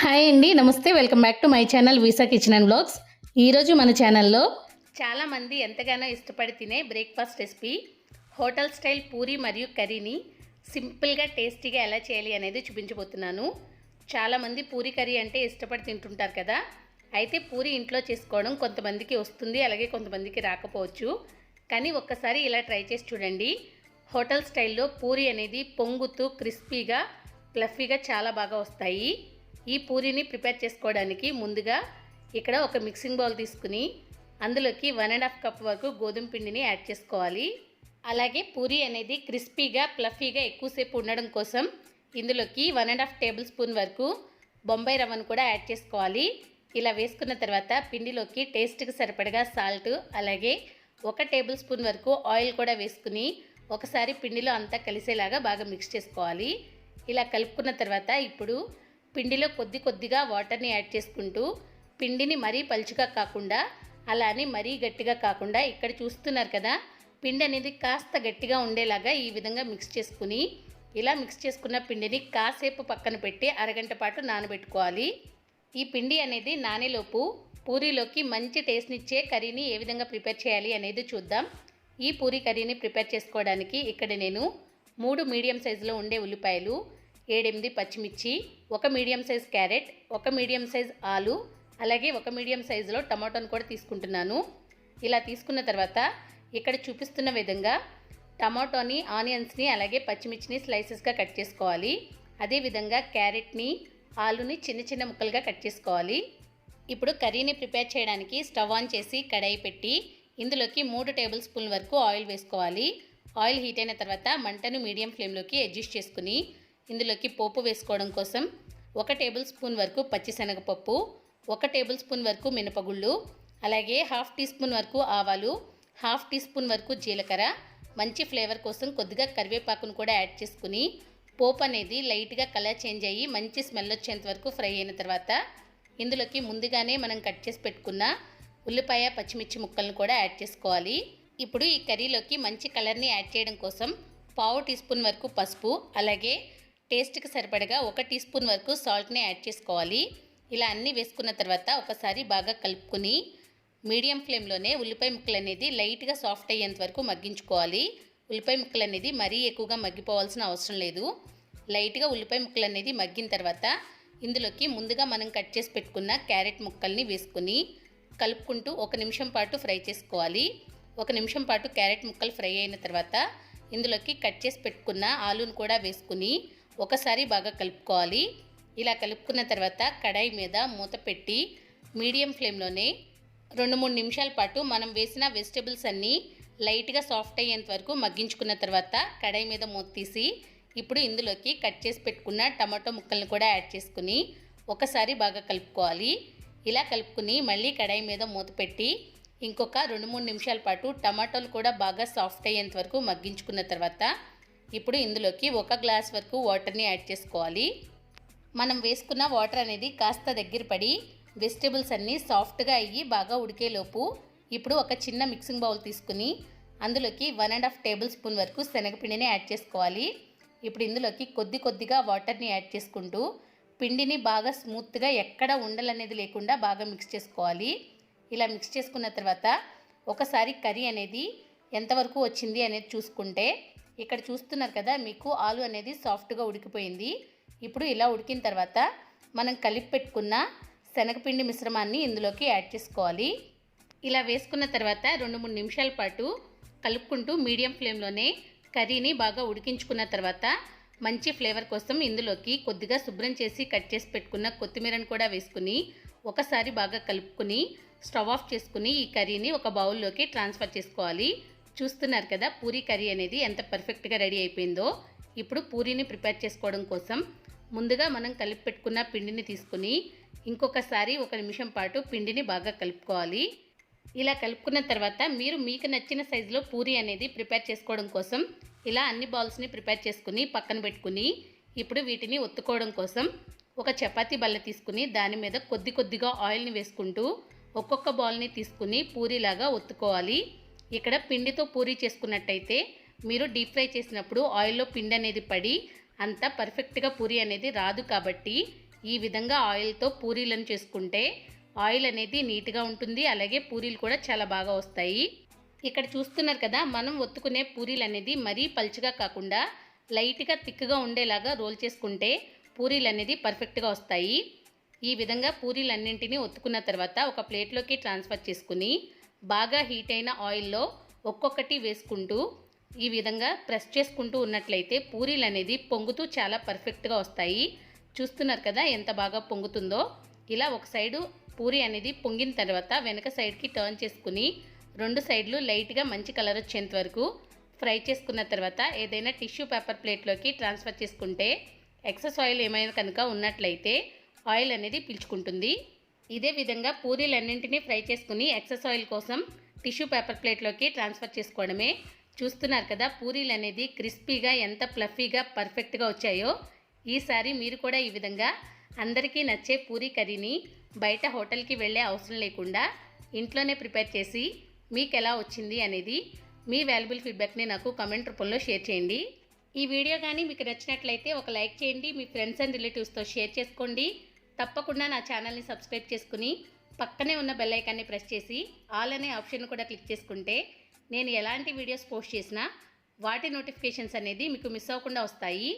Hi అండి నమస్తే welcome back to my channel Visa Kitchen and Blogs ఈరోజు మన ఛానల్లో చాలామంది ఎంతగానో ఇష్టపడి తినే breakfast recipe hotel style puri మరియు కర్రీని సింపుల్గా టేస్టీగా ఎలా చేయాలి అనేది చూపించబోతున్నాను. చాలామంది పూరి కర్రీ అంటే ఇష్టపడి తింటుంటారు కదా అయితే పూరి ఇంట్లో చేసుకోవడం కొంతమందికి వస్తుంది అలాగే కొంతమందికి రాకపోవచ్చు. కానీ ఒక్కసారి ఇలా ట్రై చేసి చూడండి. హోటల్ స్టైల్లో పూరి అనేది పొంగుతూ క్రిస్పీగా ప్లఫీగా చాలా బాగా వస్తాయి. ఈ పూరీని ప్రిపేర్ చేసుకోవడానికి ముందుగా ఇక్కడ ఒక మిక్సింగ్ బౌల్ తీసుకుని అందులోకి వన్ అండ్ హాఫ్ కప్ వరకు గోధుమ పిండిని యాడ్ చేసుకోవాలి. అలాగే పూరీ అనేది క్రిస్పీగా ప్లఫీగా ఎక్కువసేపు ఉండడం కోసం ఇందులోకి one and half tablespoon వరకు బొంబాయి రవ్వను కూడా యాడ్ చేసుకోవాలి. ఇలా వేసుకున్న తర్వాత పిండిలోకి టేస్ట్కి సరిపడగా సాల్ట్ అలాగే ఒక టేబుల్ స్పూన్ వరకు ఆయిల్ కూడా వేసుకుని ఒకసారి పిండిలో అంతా కలిసేలాగా బాగా మిక్స్ చేసుకోవాలి. ఇలా కలుపుకున్న తర్వాత ఇప్పుడు పిండిలో కొద్ది కొద్దిగా వాటర్ని యాడ్ చేసుకుంటూ పిండిని మరీ పలుచుగా కాకుండా అలానే మరీ గట్టిగా కాకుండా ఇక్కడ చూస్తున్నారు కదా పిండి అనేది కాస్త గట్టిగా ఉండేలాగా ఈ విధంగా మిక్స్ చేసుకుని ఇలా మిక్స్ చేసుకున్న పిండిని కాసేపు పక్కన పెట్టి అరగంట పాటు నానబెట్టుకోవాలి. ఈ పిండి అనేది నానేలోపు పూరీలోకి మంచి టేస్ట్నిచ్చే కర్రీని ఏ విధంగా ప్రిపేర్ చేయాలి అనేది చూద్దాం. ఈ పూరీ కర్రీని ప్రిపేర్ చేసుకోవడానికి ఇక్కడ నేను మూడు మీడియం సైజులో ఉండే ఉల్లిపాయలు ఏడెనిమిది పచ్చిమిర్చి ఒక మీడియం సైజ్ క్యారెట్ ఒక మీడియం సైజ్ ఆలు అలాగే ఒక మీడియం సైజులో టమాటోను కూడా తీసుకుంటున్నాను. ఇలా తీసుకున్న తర్వాత ఇక్కడ చూపిస్తున్న విధంగా టమాటోని ఆనియన్స్ని అలాగే పచ్చిమిర్చిని స్లైసెస్గా కట్ చేసుకోవాలి. అదేవిధంగా క్యారెట్ని ఆలుని చిన్న చిన్న ముక్కలుగా కట్ చేసుకోవాలి. ఇప్పుడు కర్రీని ప్రిపేర్ చేయడానికి స్టవ్ ఆన్ చేసి కడాయి పెట్టి ఇందులోకి మూడు టేబుల్ స్పూన్ వరకు ఆయిల్ వేసుకోవాలి. ఆయిల్ హీట్ అయిన తర్వాత మంటను మీడియం ఫ్లేమ్లోకి అడ్జస్ట్ చేసుకుని ఇందులోకి పోపు వేసుకోవడం కోసం ఒక టేబుల్ స్పూన్ వరకు పచ్చిశనగపప్పు ఒక టేబుల్ స్పూన్ వరకు మినపగుళ్ళు అలాగే హాఫ్ టీ స్పూన్ వరకు ఆవాలు హాఫ్ టీ స్పూన్ వరకు జీలకర్ర మంచి ఫ్లేవర్ కోసం కొద్దిగా కరివేపాకును కూడా యాడ్ చేసుకుని పోపు అనేది లైట్గా కలర్ చేంజ్ అయ్యి మంచి స్మెల్ వచ్చేంత వరకు ఫ్రై అయిన తర్వాత ఇందులోకి ముందుగానే మనం కట్ చేసి పెట్టుకున్న ఉల్లిపాయ పచ్చిమిర్చి ముక్కలను కూడా యాడ్ చేసుకోవాలి. ఇప్పుడు ఈ కర్రీలోకి మంచి కలర్ని యాడ్ చేయడం కోసం పావు టీ స్పూన్ వరకు పసుపు అలాగే టేస్ట్కి సరిపడగా ఒక టీ స్పూన్ వరకు సాల్ట్ని యాడ్ చేసుకోవాలి. ఇలా అన్నీ వేసుకున్న తర్వాత ఒకసారి బాగా కలుపుకుని మీడియం ఫ్లేమ్లోనే ఉల్లిపాయ ముక్కలు అనేది లైట్గా సాఫ్ట్ అయ్యేంత వరకు మగ్గించుకోవాలి. ఉల్లిపాయ ముక్కలు అనేది మరీ ఎక్కువగా మగ్గిపోవాల్సిన అవసరం లేదు. లైట్గా ఉల్లిపాయ ముక్కలు అనేది మగ్గిన తర్వాత ఇందులోకి ముందుగా మనం కట్ చేసి పెట్టుకున్న క్యారెట్ ముక్కల్ని వేసుకుని కలుపుకుంటూ ఒక నిమిషం పాటు ఫ్రై చేసుకోవాలి. ఒక నిమిషం పాటు క్యారెట్ ముక్కలు ఫ్రై అయిన తర్వాత ఇందులోకి కట్ చేసి పెట్టుకున్న ఆలూను కూడా వేసుకుని ఒకసారి బాగా కలుపుకోవాలి. ఇలా కలుపుకున్న తర్వాత కడాయి మీద మూత పెట్టి మీడియం ఫ్లేమ్లోనే రెండు మూడు నిమిషాల పాటు మనం వేసిన వెజిటేబుల్స్ అన్నీ లైట్గా సాఫ్ట్ అయ్యేంత వరకు మగ్గించుకున్న తర్వాత కడాయి మీద మూత తీసి ఇప్పుడు ఇందులోకి కట్ చేసి పెట్టుకున్న టమాటో ముక్కలను కూడా యాడ్ చేసుకుని ఒకసారి బాగా కలుపుకోవాలి. ఇలా కలుపుకుని మళ్ళీ కడాయి మీద మూత పెట్టి ఇంకొక రెండు మూడు నిమిషాల పాటు టమాటోలు కూడా బాగా సాఫ్ట్ అయ్యేంత వరకు మగ్గించుకున్న తర్వాత ఇప్పుడు ఇందులోకి ఒక గ్లాస్ వరకు వాటర్ని యాడ్ చేసుకోవాలి. మనం వేసుకున్న వాటర్ అనేది కాస్త దగ్గర పడి వెజిటేబుల్స్ అన్నీ సాఫ్ట్గా అయ్యి బాగా ఉడికేలోపు ఇప్పుడు ఒక చిన్న మిక్సింగ్ బౌల్ తీసుకుని అందులోకి one and half tablespoon వరకు శనగపిండిని యాడ్ చేసుకోవాలి. ఇప్పుడు ఇందులోకి కొద్ది కొద్దిగా వాటర్ని యాడ్ చేసుకుంటూ పిండిని బాగా స్మూత్గా ఎక్కడ ఉండలనేది లేకుండా బాగా మిక్స్ చేసుకోవాలి. ఇలా మిక్స్ చేసుకున్న తర్వాత ఒకసారి కర్రీ అనేది ఎంతవరకు వచ్చింది అనేది చూసుకుంటే ఇక్కడ చూస్తున్నారు కదా మీకు ఆలు అనేది సాఫ్ట్గా ఉడికిపోయింది. ఇప్పుడు ఇలా ఉడికిన తర్వాత మనం కలిపి పెట్టుకున్న శనగపిండి మిశ్రమాన్ని ఇందులోకి యాడ్ చేసుకోవాలి. ఇలా వేసుకున్న తర్వాత రెండు మూడు నిమిషాల పాటు కలుపుకుంటూ మీడియం ఫ్లేమ్లోనే కర్రీని బాగా ఉడికించుకున్న తర్వాత మంచి ఫ్లేవర్ కోసం ఇందులోకి కొద్దిగా శుభ్రం చేసి కట్ చేసి పెట్టుకున్న కొత్తిమీరను కూడా వేసుకుని ఒకసారి బాగా కలుపుకుని స్టవ్ ఆఫ్ చేసుకుని ఈ కర్రీని ఒక బౌల్లోకి ట్రాన్స్ఫర్ చేసుకోవాలి. చూస్తున్నారు కదా పూరీ కర్రీ అనేది ఎంత పర్ఫెక్ట్గా రెడీ అయిపోయిందో. ఇప్పుడు పూరీని ప్రిపేర్ చేసుకోవడం కోసం ముందుగా మనం కలిపి పెట్టుకున్న పిండిని తీసుకుని ఇంకొకసారి ఒక నిమిషం పాటు పిండిని బాగా కలుపుకోవాలి. ఇలా కలుపుకున్న తర్వాత మీరు మీకు నచ్చిన సైజులో పూరీ అనేది ప్రిపేర్ చేసుకోవడం కోసం ఇలా అన్ని బాల్స్ని ప్రిపేర్ చేసుకుని పక్కన పెట్టుకుని ఇప్పుడు వీటిని ఒత్తుకోవడం కోసం ఒక చపాతీ బల్ల తీసుకుని దాని మీద కొద్ది కొద్దిగా ఆయిల్ని వేసుకుంటూ ఒక్కొక్క బాల్ని తీసుకుని పూరీలాగా ఒత్తుకోవాలి. ఇక్కడ పిండితో పూరీ చేసుకున్నట్టయితే మీరు డీప్ ఫ్రై చేసినప్పుడు ఆయిల్లో పిండి అనేది పడి అంత పర్ఫెక్ట్గా పూరి అనేది రాదు కాబట్టి ఈ విధంగా ఆయిల్తో పూరీలను చేసుకుంటే ఆయిల్ అనేది నీట్గా ఉంటుంది. అలాగే పూరీలు కూడా చాలా బాగా వస్తాయి. ఇక్కడ చూస్తున్నారు కదా మనం ఒత్తుకునే పూరీలు అనేది మరీ పలుచగా కాకుండా లైట్గా థిక్గా ఉండేలాగా రోల్ చేసుకుంటే పూరీలు అనేది పర్ఫెక్ట్గా వస్తాయి. ఈ విధంగా పూరీలన్నింటినీ ఒత్తుకున్న తర్వాత ఒక ప్లేట్లోకి ట్రాన్స్ఫర్ చేసుకుని బాగా హీట్ అయిన ఆయిల్లో ఒక్కొక్కటి వేసుకుంటూ ఈ విధంగా ప్రెస్ చేసుకుంటూ ఉన్నట్లయితే పూరీలు అనేది పొంగుతూ చాలా పర్ఫెక్ట్గా వస్తాయి. చూస్తున్నారు కదా ఎంత బాగా పొంగుతుందో. ఇలా ఒక సైడు పూరి అనేది పొంగిన తర్వాత వెనక సైడ్కి టర్న్ చేసుకుని రెండు సైడ్లు లైట్గా మంచి కలర్ వచ్చేంత వరకు ఫ్రై చేసుకున్న తర్వాత ఏదైనా టిష్యూ పేపర్ ప్లేట్లోకి ట్రాన్స్ఫర్ చేసుకుంటే ఎక్సెస్ ఆయిల్ ఏమైనా కనుక ఉన్నట్లయితే ఆయిల్ అనేది పీల్చుకుంటుంది. ఇదే విధంగా పూరీలన్నింటినీ ఫ్రై చేసుకుని ఎక్సెస్ ఆయిల్ కోసం టిష్యూ పేపర్ ప్లేట్లోకి ట్రాన్స్ఫర్ చేసుకోవడమే. చూస్తున్నారు కదా పూరీలు అనేది క్రిస్పీగా ఎంత ఫ్లఫీగా పర్ఫెక్ట్గా వచ్చాయో. ఈసారి మీరు కూడా ఈ విధంగా అందరికీ నచ్చే పూరీ కర్రీని బయట హోటల్కి వెళ్ళే అవసరం లేకుండా ఇంట్లోనే ప్రిపేర్ చేసి మీకు ఎలా వచ్చింది అనేది మీ వాల్యుబుల్ ఫీడ్బ్యాక్ని నాకు కమెంట్ రూపంలో షేర్ చేయండి. ఈ వీడియో కానీ మీకు నచ్చినట్లయితే ఒక లైక్ చేయండి మీ ఫ్రెండ్స్ అండ్ రిలేటివ్స్తో షేర్ చేసుకోండి. తప్పకుండా నా ఛానల్ని సబ్స్క్రైబ్ చేసుకుని పక్కనే ఉన్న బెల్ ఐకాన్ని ప్రెస్ చేసి ఆల్ అనే ఆప్షన్ కూడా క్లిక్ చేసుకుంటే నేను ఎలాంటి వీడియోస్ పోస్ట్ చేసినా వాటి నోటిఫికేషన్స్ అనేది మీకు మిస్ అవ్వకుండా వస్తాయి.